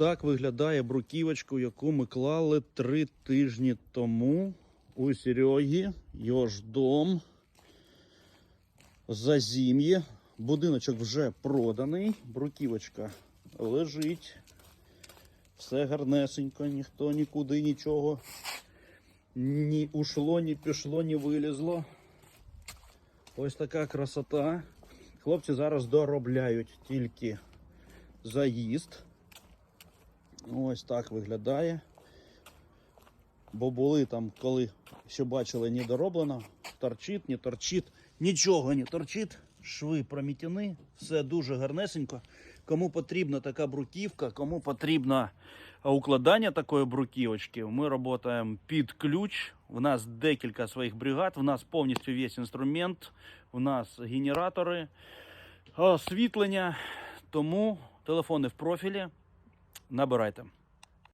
так виглядає бруківочка, яку ми клали три тижні тому у Сереги. Його ж дом. Зазім'є. Будиночок вже проданий. Бруківочка лежить. Все гарнесенько, ніхто нікуди нічого ні ушло, ні пішло, ні вилізло. Ось така красота. Хлопці зараз доробляють тільки заїзд. Ось так виглядає. Бо були там, коли ще бачили, не дороблено, торчить, не торчить, нічого не торчить. Шви промітяни, все дуже гарнесенько. Кому потрібна така бруківка, кому потрібно укладання такої бруківочки, ми працюємо під ключ. У нас декілька своїх бригад, у нас повністю весь інструмент, у нас генератори, освітлення. Тому телефони в профілі. Набирайте.